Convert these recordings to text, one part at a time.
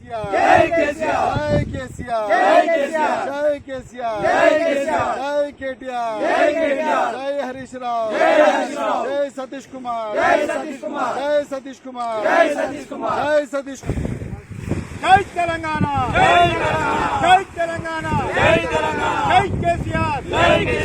జై కేసీఆర్. జై కేసీఆర్. జై కేసీఆర్. జై కేసీఆర్. జై కేసీఆర్. జై కేటీఆర్. జై కేటీఆర్. జై హరీష్ రావు జై హరీష్ రావు జై సతీష్ కుమార్. జై సతీష్ కుమార్. జై సతీష్ కుమార్. జై సతీష్ కుమార్. జై సతీష్ జై తెలంగాణ. జై తెలంగాణ. జై తెలంగాణ. జై తెలంగాణ. జై కేసీఆర్. జై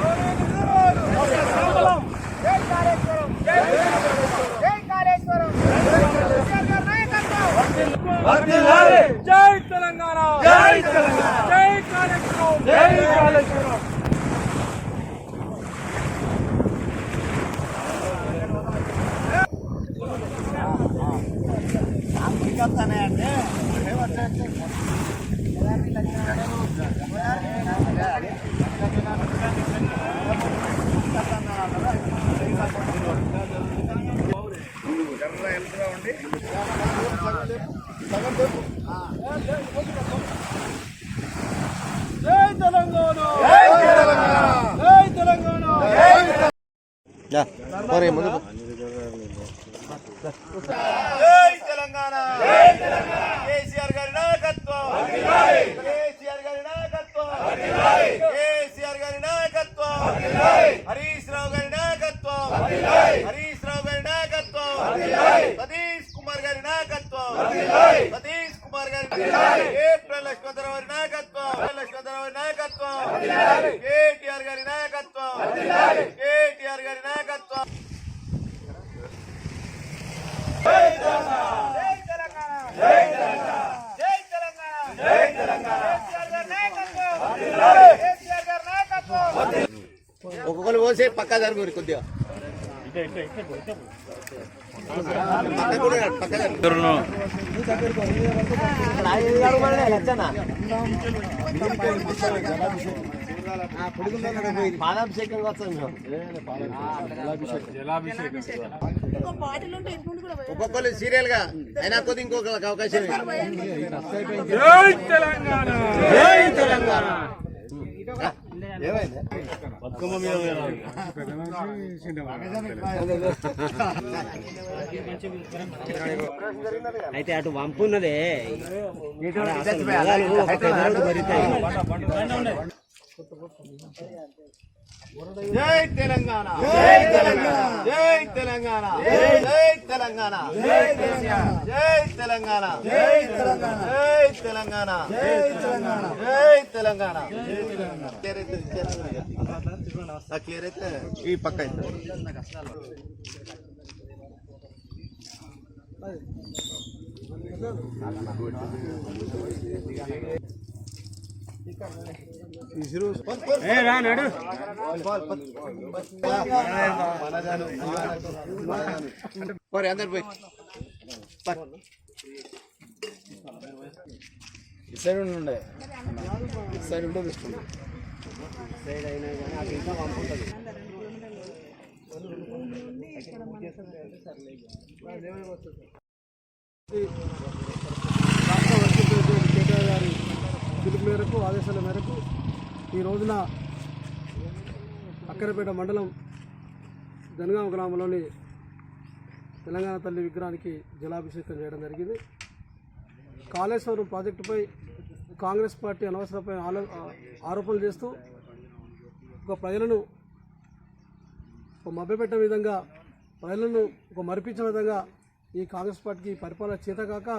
జై తెలంగాణ జై తెలంగాణ జై కాళేశ్వరం జై కాళేశ్వరం జై తెలంగాణ జై తెలంగాణ జై తెలంగాణ జై జై తెలంగాణ! తెలంగాణ! కేసీఆర్ గారి నాయకత్వం! కేసీఆర్ గారి నాయకత్వం! కేసీఆర్ గారి నాయకత్వం! హరీష్ రావు గారి నాయకత్వం! హరీష్ ఒక్కొక్కరు పోసే పక్క జరుగురు కొద్దిగా. పాదాభిషేకం జలాభిషేకం. ఒక్కొక్కరు సీరియల్గా అయినా కొద్ది ఇంకొక అవకాశం జై తెలంగాణ! జై తెలంగాణ! అయితే అటు వంపు ఉన్నదే. అసలు జై తెలంగాణ జై తెలంగాణ జై తెలంగాణ జై తెలంగాణ జై తెలంగాణ జై తెలంగాణ జై తెలంగాణ జై తెలంగాణ జై తెలంగాణ జై తెలంగాణ క్లియర్ అయితే అయితే ఈ పక్క రాడు మరి అందరు పోయి. ఈ సైడ్ ఉండే ఈ సైడ్ ఉండే తీసుకుంటే. సైడ్ అయినా కానీ అది ఇంకా పంపుతుంది మేరకు ఆదేశాల మేరకు ఈ రోజున అక్కరపేట మండలం జనగామ గ్రామంలోని తెలంగాణ తల్లి విగ్రహానికి జలాభిషేకం చేయడం జరిగింది. కాళేశ్వరం ప్రాజెక్టుపై కాంగ్రెస్ పార్టీ అనవసరపై ఆలో ఆరోపణలు చేస్తూ ఒక ప్రజలను ఒక మభ్యపెట్టే విధంగా ప్రజలను ఒక మరిపించే విధంగా ఈ కాంగ్రెస్ పార్టీకి పరిపాలన చేతకాక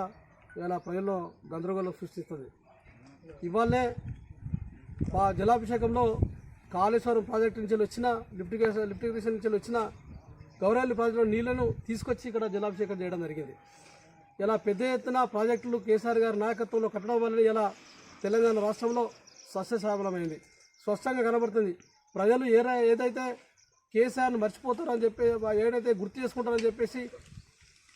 ఇలా ప్రజల్లో గందరగోళం సృష్టిస్తుంది. ఇవాళే మా జలాభిషేకంలో కాళేశ్వరం ప్రాజెక్టు నుంచి వచ్చిన లిఫ్టికేషన్ లిఫ్టికేషన్ నుంచి వచ్చిన గౌరవల్లి ప్రాజెక్టులో నీళ్ళను తీసుకొచ్చి ఇక్కడ జలాభిషేకం చేయడం జరిగింది. ఇలా పెద్ద ఎత్తున ప్రాజెక్టులు కేసీఆర్ గారి నాయకత్వంలో కట్టడం వల్ల ఇలా తెలంగాణ రాష్ట్రంలో సస్యశ్యామలమైంది స్పష్టంగా కనబడుతుంది ప్రజలు ఏ ఏదైతే కేసీఆర్ని మర్చిపోతారని చెప్పి ఏదైతే గుర్తు చేసుకుంటారని చెప్పేసి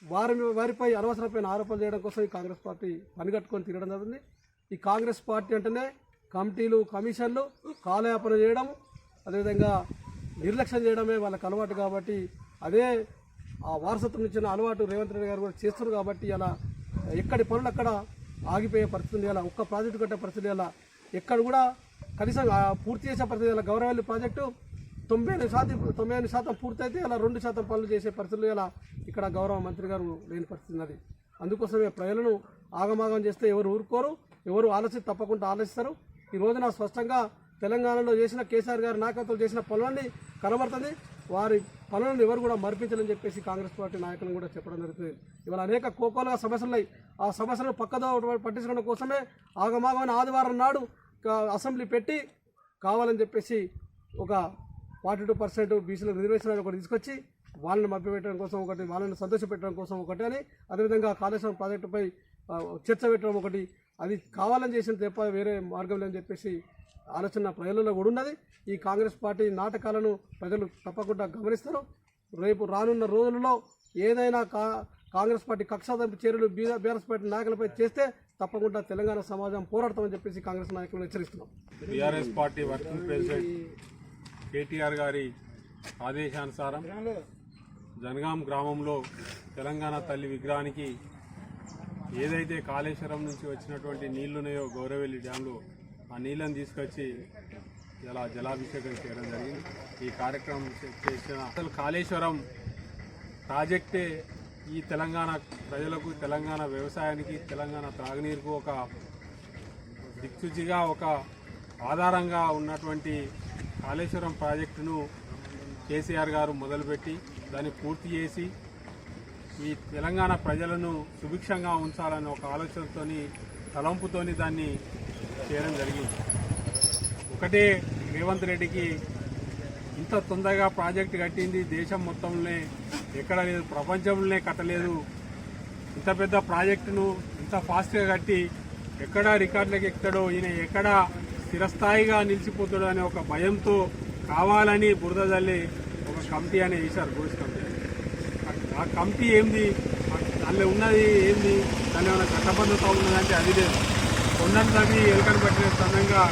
వారి వారిపై అనవసరమైన ఆరోపణలు చేయడం కోసం ఈ కాంగ్రెస్ పార్టీ పనిగట్టుకొని తిరగడం జరిగింది. ఈ కాంగ్రెస్ పార్టీ అంటేనే కమిటీలు కమిషన్లు కాలయాపన చేయడం అదేవిధంగా నిర్లక్ష్యం చేయడమే వాళ్ళకి అలవాటు కాబట్టి అదే ఆ వారసత్వం ఇచ్చిన అలవాటు రేవంత్ రెడ్డి గారు కూడా చేస్తున్నారు కాబట్టి అలా ఎక్కడి పనులు అక్కడ ఆగిపోయే పరిస్థితి ఉంది. అలా ఒక్క ప్రాజెక్టు కట్టే పరిస్థితి అలా ఎక్కడ కూడా కనీసం పూర్తి చేసే పరిస్థితి అలా గౌరవల్లి ప్రాజెక్టు తొంభై ఎనిమిది శాతం తొంభై ఎనిమిది శాతం పూర్తయితే అలా రెండు శాతం పనులు చేసే పరిస్థితులు ఇలా ఇక్కడ గౌరవ మంత్రి గారు లేని పరిస్థితి ఉన్నది. అందుకోసమే ప్రజలను ఆగమాగం చేస్తే ఎవరు ఊరుకోరు. ఎవరు ఆలోచి తప్పకుండా ఆలోచిస్తారు. ఈ రోజున స్పష్టంగా తెలంగాణలో చేసిన కేసీఆర్ గారి నాయకత్వం చేసిన పనులన్నీ కనబడుతుంది. వారి పనులను ఎవరు కూడా మరిపించాలని చెప్పేసి కాంగ్రెస్ పార్టీ నాయకులను కూడా చెప్పడం జరుగుతుంది. ఇవాళ అనేక కోకోలుగా సమస్యలున్నాయి ఆ సమస్యలను పక్కదో పట్టించుకోవడం కోసమే ఆగమాగమైన ఆదివారం నాడు అసెంబ్లీ పెట్టి కావాలని చెప్పేసి ఒక ఫార్టీ టూ పర్సెంట్ బీసీల రిజర్వేషన్ ఒకటి తీసుకొచ్చి వాళ్ళని మభ్యపెట్టడం కోసం ఒకటి వాళ్ళని సంతోషపెట్టడం కోసం ఒకటి అని అదేవిధంగా కాళేశ్వరం ప్రాజెక్టుపై చర్చ పెట్టడం ఒకటి అది కావాలని చేసిన తప్ప వేరే మార్గం లేని చెప్పేసి ఆలోచన ప్రజలలో కూడా ఉన్నది. ఈ కాంగ్రెస్ పార్టీ నాటకాలను ప్రజలు తప్పకుండా గమనిస్తారు. రేపు రానున్న రోజులలో ఏదైనా కా కాంగ్రెస్ పార్టీ కక్షాదంపు చర్యలు బీఆర్ఎస్ పార్టీ నాయకులపై చేస్తే తప్పకుండా తెలంగాణ సమాజం పోరాడతామని చెప్పేసి కాంగ్రెస్ నాయకులను హెచ్చరిస్తున్నాం. BRS party working president KTR గారి ఆదేశానుసారం జనగాం గ్రామంలో తెలంగాణ తల్లి విగ్రహానికి ఏదైతే కాళేశ్వరం నుంచి వచ్చినటువంటి నీళ్ళున్నాయో గౌరవెల్లి డ్యాంలో ఆ నీళ్ళని తీసుకొచ్చి ఇలా జలాభిషేకం చేయడం జరిగింది. ఈ కార్యక్రమం చేసిన అసలు కాళేశ్వరం ప్రాజెక్టే ఈ తెలంగాణ ప్రజలకు తెలంగాణ వ్యవసాయానికి తెలంగాణ త్రాగునీరుకు ఒక దిక్సూచిగా ఒక ఆధారంగా ఉన్నటువంటి కాళేశ్వరం ప్రాజెక్టును కేసీఆర్ గారు మొదలుపెట్టి దాన్ని పూర్తి చేసి ఈ తెలంగాణ ప్రజలను సుభిక్షంగా ఉంచాలనే ఒక ఆలోచనతోని తలంపుతోని దాన్ని చేయడం జరిగింది. ఒకటే రేవంత్ రెడ్డికి ఇంత తొందరగా ప్రాజెక్టు కట్టింది దేశం మొత్తంలోనే ఎక్కడ లేదు ప్రపంచంలోనే కట్టలేదు. ఇంత పెద్ద ప్రాజెక్టును ఇంత ఫాస్ట్గా కట్టి ఎక్కడ రికార్డులకు ఎక్కుతాడో ఈయన ఎక్కడ స్థిరస్థాయిగా నిలిచిపోతాడో అనే ఒక భయంతో కావాలని బురద జల్లి ఒక కమిటీ అనే వేశారు ఆ కమిటీ ఏంది? ఆ దానిలో ఉన్నది ఏంది? దాని ఏమైనా చట్టబద్ధత ఉన్నదంటే అది లేదు. కొండను తవ్వి పట్టిన సందంగా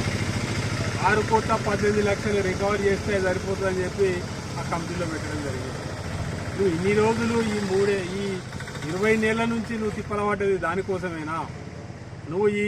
ఆరు కోట్ల పద్దెనిమిది లక్షలు రికవర్ చేస్తే సరిపోతుందని చెప్పి ఆ కమిటీలో పెట్టడం జరిగింది. నువ్వు ఇన్ని రోజులు ఈ మూడే ఈ ఇరవై నెలల నుంచి నువ్వు తిప్పలబడ్డది దానికోసమేనా? నువ్వు ఈ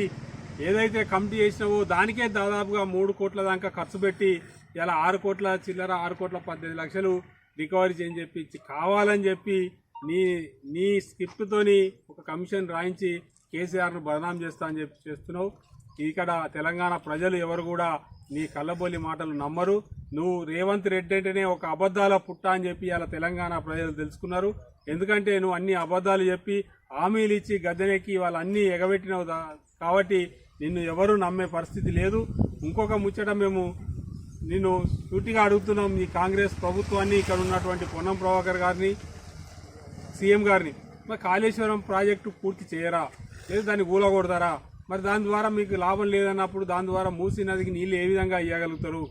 ఏదైతే కమిటీ చేసినావో దానికే దాదాపుగా మూడు కోట్ల దాకా ఖర్చు పెట్టి ఇలా ఆరు కోట్ల చిల్లర ఆరు కోట్ల పద్దెనిమిది లక్షలు రికవరీ చేయని చెప్పి కావాలని చెప్పి నీ నీ స్క్రిప్ట్తోని ఒక కమిషన్ రాయించి కేసీఆర్ను బదనాం చేస్తా అని చెప్పి చేస్తున్నావు. ఇక్కడ తెలంగాణ ప్రజలు ఎవరు కూడా నీ కళ్ళబొల్లి మాటలు నమ్మరు. నువ్వు రేవంత్ రెడ్డి అంటేనే ఒక అబద్ధాల పుట్ట అని చెప్పి ఇలా తెలంగాణ ప్రజలు తెలుసుకున్నారు. ఎందుకంటే నువ్వు అన్ని అబద్ధాలు చెప్పి హామీలు ఇచ్చి గద్దెనెక్కి వాళ్ళు అన్నీ ఎగబెట్టినవు దా- కాబట్టి నిన్ను ఎవరు నమ్మే పరిస్థితి లేదు. ఇంకొక ముచ్చట మేము నిన్ను సూటిగా అడుగుతున్నాం ఈ కాంగ్రెస్ ప్రభుత్వాన్ని ఇక్కడ ఉన్నటువంటి పొన్నం ప్రభాకర్ గారిని సీఎం గారిని. మరి కాళేశ్వరం ప్రాజెక్టు పూర్తి చేయరా? లేదు దాన్ని కూలగొడతారా మరి దాని ద్వారా మీకు లాభం లేదన్నప్పుడు దాని ద్వారా మూసీ నదికి నీళ్ళు ఏ విధంగా ఇవ్వగలుగుతారు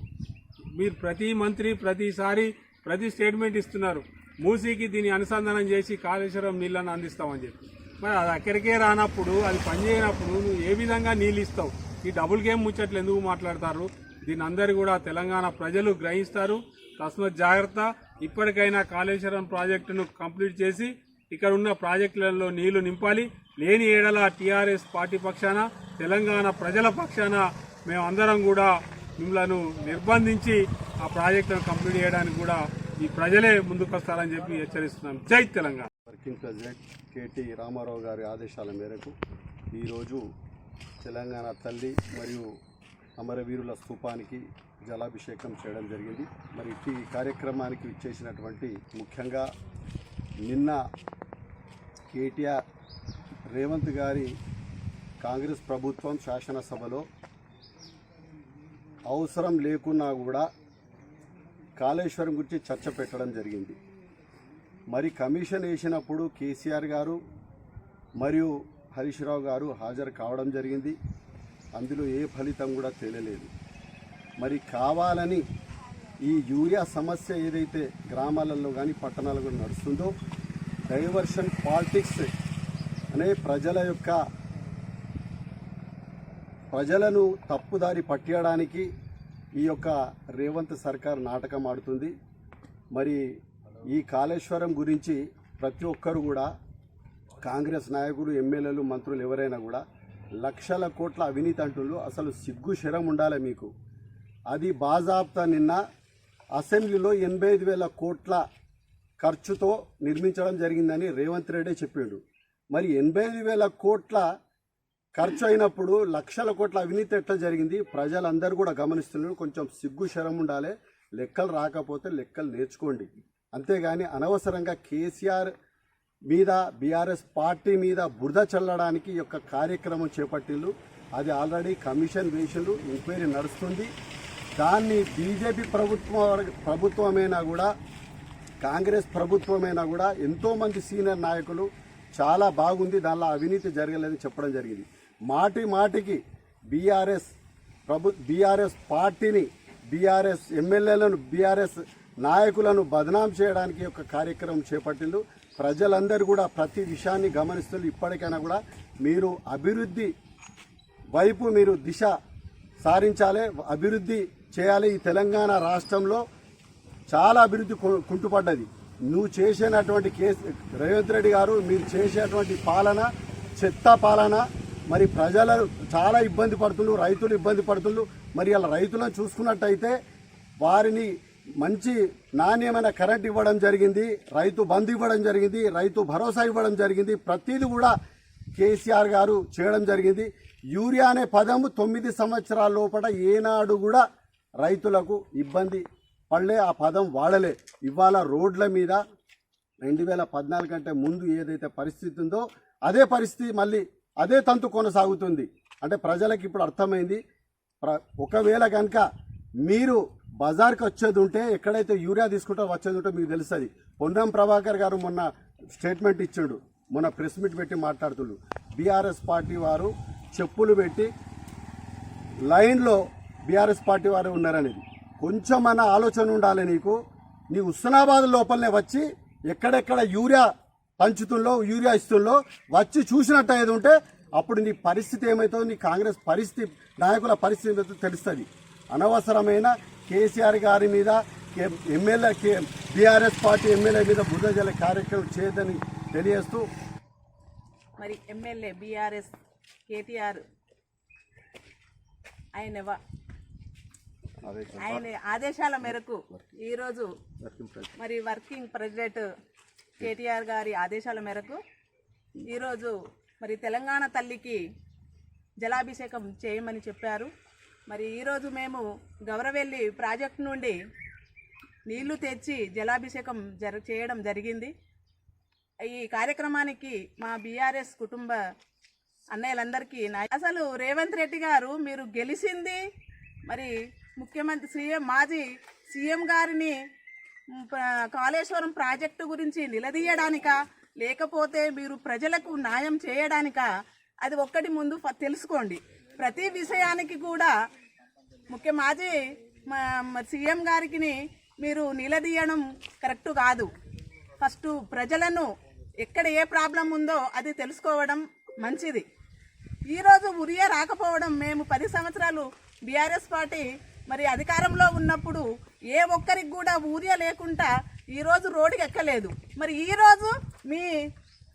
మీరు ప్రతి మంత్రి ప్రతిసారి ప్రతి స్టేట్మెంట్ ఇస్తున్నారు. మూసీకి దీన్ని అనుసంధానం చేసి కాళేశ్వరం నీళ్ళని అందిస్తామని చెప్పి. మరి అది అక్కడికే రానప్పుడు అది పనిచేయనప్పుడు నువ్వు ఏ విధంగా నీళ్ళు ఇస్తావు? ఈ డబుల్ గేమ్ ముచ్చట్లు ఎందుకు మాట్లాడతారు? దీని అందరు కూడా తెలంగాణ ప్రజలు గ్రహిస్తారు. తస్మత్ జాగ్రత్త. ఇప్పటికైనా కాళేశ్వరం ప్రాజెక్టును కంప్లీట్ చేసి ఇక్కడ ఉన్న ప్రాజెక్టులలో నీళ్ళు నింపాలి. లేని ఏడల టీఆర్ఎస్ పార్టీ పక్షాన తెలంగాణ ప్రజల పక్షాన మేమందరం కూడా మిమ్మలను నిర్బంధించి ఆ ప్రాజెక్టును కంప్లీట్ చేయడానికి కూడా ఈ ప్రజలే ముందుకొస్తారని చెప్పి హెచ్చరిస్తున్నాం. జై Telangana. Working president KT Rama Rao గారి ఆదేశాల మేరకు ఈరోజు తెలంగాణ తల్లి మరియు అమరవీరుల స్థూపానికి జలాభిషేకం చేయడం జరిగింది. మరి ఈ కార్యక్రమానికి ఇచ్చేసినటువంటి ముఖ్యంగా నిన్న కేటీఆర్ రేవంత్ గారి కాంగ్రెస్ ప్రభుత్వం శాసనసభలో అవసరం లేకున్నా కూడా కాళేశ్వరం గురించి చర్చ పెట్టడం జరిగింది. మరి కమిషన్ వేసినప్పుడు కేసీఆర్ గారు మరియు హరీష్ రావు గారు హాజరు కావడం జరిగింది. అందులో ఏ ఫలితం కూడా తేలలేదు. మరి కావాలని ఈ యూరియా సమస్య ఏదైతే గ్రామాలలో కానీ పట్టణాలలో కూడా నడుస్తుందో డైవర్షన్ పాలిటిక్స్ అనే ప్రజల యొక్క ప్రజలను తప్పుదారి పట్టేయడానికి ఈ యొక్క రేవంత్ సర్కార్ నాటకం ఆడుతుంది. మరి ఈ కాళేశ్వరం గురించి ప్రతి ఒక్కరు కూడా కాంగ్రెస్ నాయకులు ఎమ్మెల్యేలు మంత్రులు ఎవరైనా కూడా లక్షల కోట్ల అవినీతి అంటుండ్రు. అసలు సిగ్గు శరం ఉండాలి మీకు. అది బాజాబ్తా నిన్న అసెంబ్లీలో ఎనభై ఐదు వేల కోట్ల ఖర్చుతో నిర్మించడం జరిగిందని రేవంత్ రెడ్డి చెప్పిండు. మరి ఎనభై ఐదు వేల కోట్ల ఖర్చు అయినప్పుడు లక్షల కోట్ల అవినీతి ఎట్లా జరిగింది? ప్రజలందరూ కూడా గమనిస్తున్నారు. కొంచెం సిగ్గు శరం ఉండాలి. లెక్కలు రాకపోతే లెక్కలు నేర్చుకోండి. అంతేగాని అనవసరంగా కేసీఆర్ మీద బీఆర్ఎస్ పార్టీ మీద బురద చల్లడానికి యొక్క కార్యక్రమం చేపట్టిండ్రు. అది ఆల్రెడీ కమిషన్ వేసిండ్రు ఎంక్వైరీ నడుస్తుంది. దాన్ని బీజేపీ ప్రభుత్వం ప్రభుత్వమైనా కూడా కాంగ్రెస్ ప్రభుత్వమైనా కూడా ఎంతోమంది సీనియర్ నాయకులు చాలా బాగుంది దానిలో అవినీతి జరగలేదని చెప్పడం జరిగింది. మాటి మాటికి బీఆర్ఎస్ ప్రభు బీఆర్ఎస్ పార్టీని బీఆర్ఎస్ ఎమ్మెల్యేలను బీఆర్ఎస్ నాయకులను బదనాం చేయడానికి ఒక కార్యక్రమం చేపట్టిండు ప్రజలందరూ కూడా ప్రతి విషయాన్ని గమనిస్తున్నారు. ఇప్పటికైనా కూడా మీరు అభివృద్ధి వైపు మీరు దిశ సారించాలి అభివృద్ధి చేయాలి. ఈ తెలంగాణ రాష్ట్రంలో చాలా అభివృద్ధి కు- కుంటుపడ్డది. నువ్వు చేసినటువంటి కేసు రేవంత్ రెడ్డి గారు మీరు చేసేటువంటి పాలన చెత్త పాలన మరి ప్రజలు చాలా ఇబ్బంది పడుతున్నారు రైతులు ఇబ్బంది పడుతున్నారు. మరి అలా రైతులను చూసుకున్నట్టయితే వారిని మంచి నాణ్యమైన కరెంట్ ఇవ్వడం జరిగింది రైతు బంద్ ఇవ్వడం జరిగింది రైతు భరోసా ఇవ్వడం జరిగింది. ప్రతిదీ కూడా కేసీఆర్ గారు చేయడం జరిగింది. యూరియా అనే పదము తొమ్మిది సంవత్సరాల లోపల ఏనాడు కూడా రైతులకు ఇబ్బంది పడలే. ఆ పదం వాడలే. ఇవాళ రోడ్ల మీద రెండు వేల పద్నాలుగు కంటే ముందు ఏదైతే పరిస్థితి ఉందో అదే పరిస్థితి మళ్ళీ అదే తంతు కొనసాగుతుంది. అంటే ప్రజలకు ఇప్పుడు అర్థమైంది. ప్ర- ఒకవేళ కనుక మీరు బజార్కి వచ్చేది ఉంటే ఎక్కడైతే యూరియా తీసుకుంటో వచ్చేది ఉంటే మీకు తెలుస్తుంది. పొన్నం ప్రభాకర్ గారు మొన్న స్టేట్మెంట్ ఇచ్చాడు. మొన్న ప్రెస్ మీట్ పెట్టి మాట్లాడుతుండు. బీఆర్ఎస్ పార్టీ వారు చెప్పులు పెట్టి లైన్లో బీఆర్ఎస్ పార్టీ వారు ఉన్నారనేది. కొంచెమన్నా ఆలోచన ఉండాలి నీకు. నీ హుస్నాబాద్ లోపలనే వచ్చి ఎక్కడెక్కడ యూరియా పంచుతుందో యూరియా ఇస్తుల్లో వచ్చి చూసినట్టు ఏది ఉంటే అప్పుడు నీ పరిస్థితి ఏమవుతుందో నీ కాంగ్రెస్ పరిస్థితి నాయకుల పరిస్థితి ఏమవుతుందో తెలుస్తుంది. అనవసరమైన కేసీఆర్ గారి మీద ఎమ్మెల్యే కే బీఆర్ఎస్ పార్టీ ఎమ్మెల్యే మీద బురద కార్యక్రమం చేయదని తెలియజేస్తూ మరి ఎమ్మెల్యే బీఆర్ఎస్ కేటీఆర్ ఆయన వ- ఆయన ఆదేశాల మేరకు ఈరోజు మరి వర్కింగ్ ప్రెసిడెంట్ కేటీఆర్ గారి ఆదేశాల మేరకు ఈరోజు మరి తెలంగాణ తల్లికి జలాభిషేకం చేయమని చెప్పారు. మరి ఈరోజు మేము గౌరవెల్లి ప్రాజెక్ట్ నుండి నీళ్ళు తెచ్చి జలాభిషేకం జర చేయడం జరిగింది. ఈ కార్యక్రమానికి మా బీఆర్ఎస్ కుటుంబ అన్నయ్యలందరికీ నా- అసలు రేవంత్ రెడ్డి గారు మీరు గెలిచింది మరి ముఖ్యమంత్రి సీఎం మాజీ సీఎం గారిని కాళేశ్వరం ప్రాజెక్టు గురించి నిలదీయడానికా లేకపోతే మీరు ప్రజలకు న్యాయం చేయడానికా అది ఒక్కటి ముందు తెలుసుకోండి. ప్రతి విషయానికి కూడా ముఖ్య మాజీ మా- సీఎం గారికి మీరు నిలదీయడం కరెక్ట్ కాదు. ఫస్ట్ ప్రజలను ఎక్కడ ఏ ప్రాబ్లం ఉందో అది తెలుసుకోవడం మంచిది. ఈరోజు ఉరియా రాకపోవడం మేము పది సంవత్సరాలు బీఆర్ఎస్ పార్టీ మరి అధికారంలో ఉన్నప్పుడు ఏ ఒక్కరికి కూడా ఊరియా లేకుండా ఈరోజు రోడ్డుకి ఎక్కలేదు. మరి ఈరోజు మీ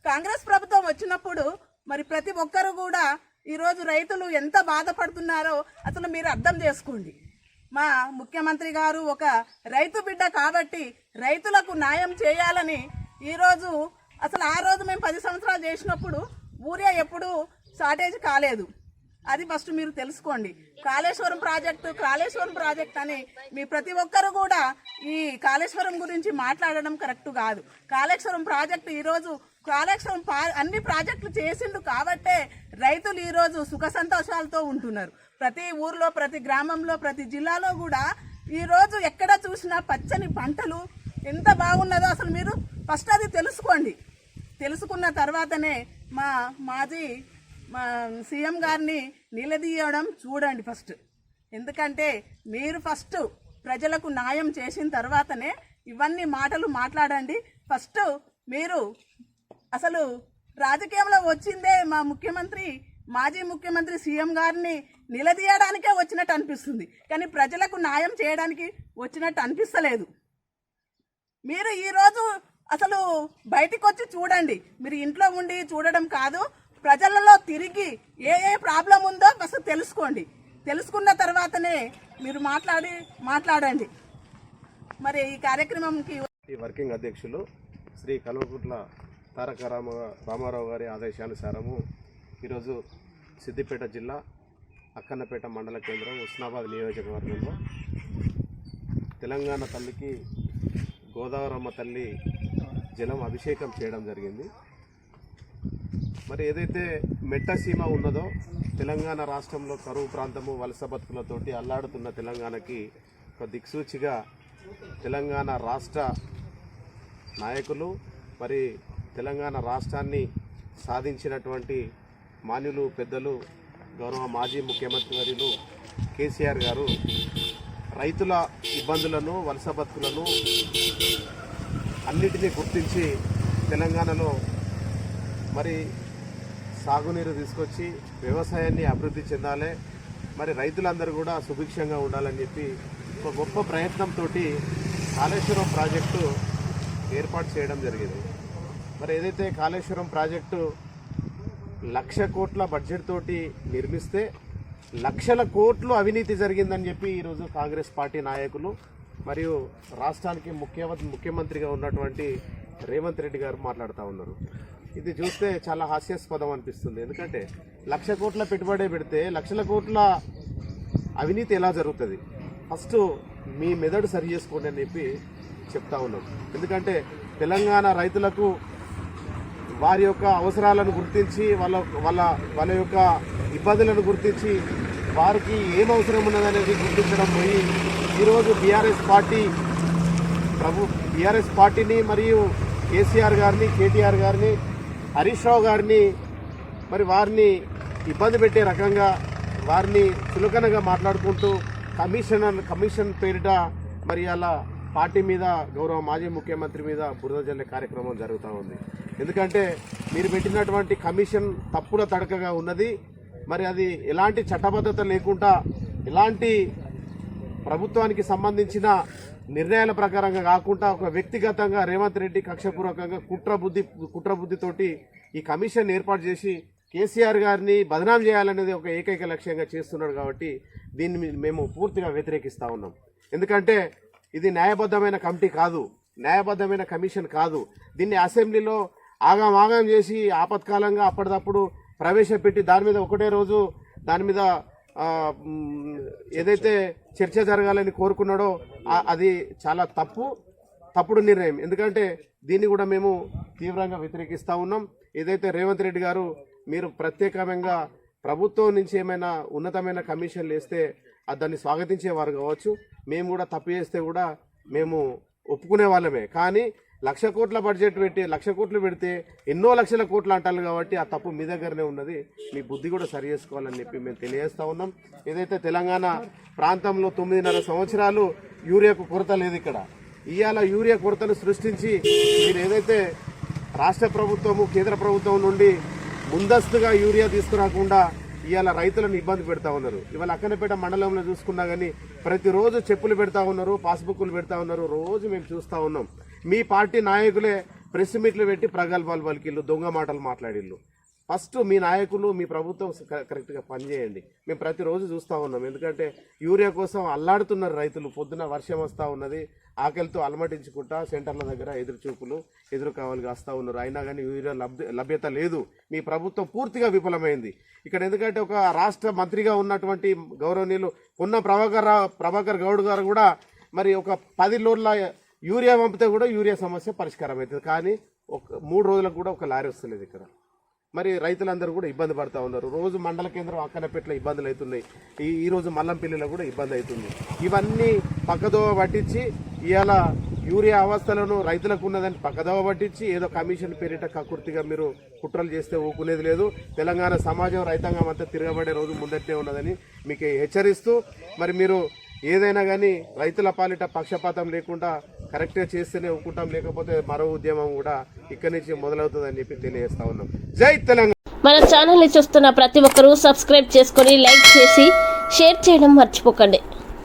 కాంగ్రెస్ ప్రభుత్వం వచ్చినప్పుడు మరి ప్రతి ఒక్కరు కూడా ఈరోజు రైతులు ఎంత బాధపడుతున్నారో అసలు మీరు అర్థం చేసుకోండి. మా ముఖ్యమంత్రి గారు ఒక రైతు బిడ్డ కాబట్టి రైతులకు న్యాయం చేయాలని ఈరోజు అసలు ఆ రోజు మేము పది సంవత్సరాలు చేసినప్పుడు ఊరియా ఎప్పుడు షార్టేజ్ కాలేదు. అది ఫస్ట్ మీరు తెలుసుకోండి. కాళేశ్వరం ప్రాజెక్టు కాళేశ్వరం ప్రాజెక్ట్ అని మీ ప్రతి ఒక్కరు కూడా ఈ కాళేశ్వరం గురించి మాట్లాడడం కరెక్ట్ కాదు. కాళేశ్వరం ప్రాజెక్టు ఈరోజు కాళేశ్వరం పా- అన్ని ప్రాజెక్టులు చేసిండు కాబట్టే రైతులు ఈరోజు సుఖ సంతోషాలతో ఉంటున్నారు. ప్రతి ఊర్లో ప్రతి గ్రామంలో ప్రతి జిల్లాలో కూడా ఈరోజు ఎక్కడ చూసినా పచ్చని పంటలు ఎంత బాగున్నదో అసలు మీరు ఫస్ట్ అది తెలుసుకోండి. తెలుసుకున్న తర్వాతనే మా మాజీ మా సీఎం గారిని నిలదీయడం చూడండి ఫస్ట్. ఎందుకంటే మీరు ఫస్ట్ ప్రజలకు న్యాయం చేసిన తర్వాతనే ఇవన్నీ మాటలు మాట్లాడండి. ఫస్ట్ మీరు అసలు రాజకీయంలో వచ్చిందే మా ముఖ్యమంత్రి మాజీ ముఖ్యమంత్రి సీఎం గారిని నిలదీయడానికే వచ్చినట్టు అనిపిస్తుంది. కానీ ప్రజలకు న్యాయం చేయడానికి వచ్చినట్టు అనిపిస్తలేదు. మీరు ఈరోజు అసలు బయటికి వచ్చి చూడండి. మీరు ఇంట్లో ఉండి చూడడం కాదు ప్రజలలో తిరిగి ఏ ఏ ప్రాబ్లం ఉందో ఫస్ట్ తెలుసుకోండి. తెలుసుకున్న తర్వాతనే మీరు మాట్లాడి మాట్లాడండి. మరి ఈ కార్యక్రమంకి వర్కింగ్ అధ్యక్షులు శ్రీ కల్వకుంట్ల తారక రామ రామారావు గారి ఆదేశానుసారము ఈరోజు సిద్దిపేట జిల్లా అక్కన్నపేట మండల కేంద్రం ఉస్నాబాద్ నియోజకవర్గంలో తెలంగాణ తల్లికి గోదావరమ్మ తల్లి జలం అభిషేకం చేయడం జరిగింది. మరి ఏదైతే మెట్ట సీమ ఉన్నదో తెలంగాణ రాష్ట్రంలో కరువు ప్రాంతము వలస బతుకులతోటి అల్లాడుతున్న తెలంగాణకి ఒక దిక్సూచిగా తెలంగాణ రాష్ట్ర నాయకులు మరి తెలంగాణ రాష్ట్రాన్ని సాధించినటువంటి మాన్యులు పెద్దలు గౌరవ మాజీ ముఖ్యమంత్రి వర్యులు కేసీఆర్ గారు రైతుల ఇబ్బందులను వలస బతుకులను అన్నిటినీ గుర్తించి తెలంగాణలో మరి సాగునీరు తీసుకొచ్చి వ్యవసాయాన్ని అభివృద్ధి చెందాలి. మరి రైతులందరూ కూడా సుభిక్షంగా ఉండాలని చెప్పి ఒక గొప్ప ప్రయత్నంతో కాళేశ్వరం ప్రాజెక్టు ఏర్పాటు చేయడం జరిగింది. మరి ఏదైతే కాళేశ్వరం ప్రాజెక్టు లక్ష కోట్ల బడ్జెట్ తోటి నిర్మిస్తే లక్షల కోట్లు అవినీతి జరిగిందని చెప్పి ఈరోజు కాంగ్రెస్ పార్టీ నాయకులు మరియు రాష్ట్రానికి ముఖ్య ముఖ్యమంత్రిగా ఉన్నటువంటి రేవంత్ రెడ్డి గారు మాట్లాడుతూ ఉన్నారు. ఇది చూస్తే చాలా హాస్యాస్పదం అనిపిస్తుంది. ఎందుకంటే లక్ష కోట్ల పెట్టుబడే పెడితే లక్షల కోట్ల అవినీతి ఎలా జరుగుతుంది? ఫస్ట్ మీ మెదడు సరి చేసుకోండి అని చెప్పి చెప్తా ఉన్నాం. ఎందుకంటే తెలంగాణ రైతులకు వారి యొక్క అవసరాలను గుర్తించి వాళ్ళ వాళ్ళ వాళ్ళ యొక్క ఇబ్బందులను గుర్తించి వారికి ఏం అవసరం ఉన్నదనేది గుర్తించడం పోయి ఈరోజు బీఆర్ఎస్ పార్టీ ప్రభు బీఆర్ఎస్ పార్టీని మరియు కేసీఆర్ గారిని కేటీఆర్ గారిని హరీష్ రావు గారిని మరి వారిని ఇబ్బంది పెట్టే రకంగా వారిని చులకనగా మాట్లాడుకుంటూ కమిషన్ కమిషన్ పేరిట మరి అలా పార్టీ మీద గౌరవ మాజీ ముఖ్యమంత్రి మీద బురద జల్లే కార్యక్రమం జరుగుతూ ఉంది. ఎందుకంటే మీరు పెట్టినటువంటి కమిషన్ తప్పుల తడకగా ఉన్నది. మరి అది ఎలాంటి చట్టబద్ధత లేకుండా ఎలాంటి ప్రభుత్వానికి సంబంధించిన నిర్ణయాల ప్రకారంగా కాకుండా ఒక వ్యక్తిగతంగా రేవంత్ రెడ్డి కక్షపూర్వకంగా కుట్ర బుద్ధి కుట్ర బుద్ధితోటి ఈ కమిషన్ ఏర్పాటు చేసి కేసీఆర్ గారిని బదనాం చేయాలనేది ఒక ఏకైక లక్ష్యంగా చేస్తున్నాడు కాబట్టి దీన్ని మేము పూర్తిగా వ్యతిరేకిస్తా ఉన్నాం. ఎందుకంటే ఇది న్యాయబద్ధమైన కమిటీ కాదు. న్యాయబద్ధమైన కమిషన్ కాదు. దీన్ని అసెంబ్లీలో ఆగం ఆగం చేసి ఆపత్కాలంగా అప్పటిదప్పుడు ప్రవేశపెట్టి దాని మీద ఒకటే రోజు దాని మీద ఏదైతే చర్చ జరగాలని కోరుకున్నాడో అది చాలా తప్పు తప్పుడు నిర్ణయం. ఎందుకంటే దీన్ని కూడా మేము తీవ్రంగా వ్యతిరేకిస్తూ ఉన్నాం. ఏదైతే రేవంత్ రెడ్డి గారు మీరు ప్రత్యేకంగా ప్రభుత్వం నుంచి ఏమైనా ఉన్నతమైన కమిషన్లు వేస్తే దాన్ని స్వాగతించేవారు కావచ్చు. మేము కూడా తప్పు చేస్తే కూడా మేము ఒప్పుకునే వాళ్ళమే. కానీ లక్ష కోట్ల బడ్జెట్ పెట్టి లక్ష కోట్లు పెడితే ఎన్నో లక్షల కోట్లు అంటారు కాబట్టి ఆ తప్పు మీ దగ్గరనే ఉన్నది. మీ బుద్ధి కూడా సరి చేసుకోవాలని చెప్పి మేము తెలియజేస్తా ఉన్నాం. ఏదైతే తెలంగాణ ప్రాంతంలో తొమ్మిదిన్నర సంవత్సరాలు యూరియాకు కొరత లేదు ఇక్కడ. ఇవాళ యూరియా కొరతను సృష్టించి మీరు ఏదైతే రాష్ట్ర ప్రభుత్వము కేంద్ర ప్రభుత్వం నుండి ముందస్తుగా యూరియా తీసుకురాకుండా ఇవాళ రైతులను ఇబ్బంది పెడతా ఉన్నారు. ఇవాళ అక్కనపేట మండలంలో చూసుకున్నా కానీ ప్రతిరోజు చెప్పులు పెడతా ఉన్నారు పాస్బుక్లు పెడతా ఉన్నారు. రోజు మేము చూస్తూ ఉన్నాం. మీ పార్టీ నాయకులే ప్రెస్ మీట్లు పెట్టి ప్రగల్భాలు పలికిళ్ళు దొంగ మాటలు మాట్లాడిళ్ళు. ఫస్ట్ మీ నాయకులు మీ ప్రభుత్వం క- కరెక్ట్గా పనిచేయండి. మేము ప్రతిరోజు చూస్తూ ఉన్నాం. ఎందుకంటే యూరియా కోసం అల్లాడుతున్నారు రైతులు. పొద్దున వర్షం వస్తూ ఉన్నది. ఆకలితో అలమటించుకుంటా సెంటర్ల దగ్గర ఎదురు చూపులు ఎదురు కావాలి కాస్తూ ఉన్నారు. అయినా కానీ యూరియా లభ్య లభ్యత లేదు. మీ ప్రభుత్వం పూర్తిగా విఫలమైంది. ఇక్కడ ఎందుకంటే ఒక రాష్ట్ర మంత్రిగా ఉన్నటువంటి గౌరవనీయులు ఉన్న ప్రభాకర్ రావు ప్రభాకర్ గౌడ్ గారు కూడా మరి ఒక పది లోడ్ల యూరియా పంపితే కూడా యూరియా సమస్య పరిష్కారం అవుతుంది. కానీ ఒక మూడు రోజులకు కూడా ఒక లారీ వస్తలేదు ఇక్కడ. మరి రైతులందరూ కూడా ఇబ్బంది పడతా ఉన్నారు. రోజు మండల కేంద్రం అక్కనపెట్ల ఇబ్బందులు అవుతున్నాయి. ఈ ఈరోజు మల్లంపల్లిలో కూడా ఇబ్బంది అవుతుంది. ఇవన్నీ పక్కదోవ పట్టించి ఇవాళ యూరియా అవస్థలను రైతులకు ఉన్నదని పక్కదోవ పట్టించి ఏదో కమిషన్ పేరిట కకుర్తిగా మీరు కుట్రలు చేస్తే ఊకునేది లేదు. తెలంగాణ సమాజం రైతాంగం అంతా తిరగబడే రోజు ముందట్టే ఉన్నదని మీకు హెచ్చరిస్తూ మరి మీరు ఏదైనా కానీ రైతుల పాలిట పక్షపాతం లేకుండా కరెక్ట్గా చేస్తేనే ఒప్పుకుంటాం లేకపోతే మరో ఉద్యమం కూడా ఇక్కడి నుంచి మొదలవుతుందని చెప్పి తెలియజేస్తా ఉన్నాం. జై తెలంగాణ! మన ఛానల్ని చూస్తున్న ప్రతి ఒక్కరూ సబ్స్క్రైబ్ చేసుకొని లైక్ చేసి షేర్ చేయడం మర్చిపోకండి.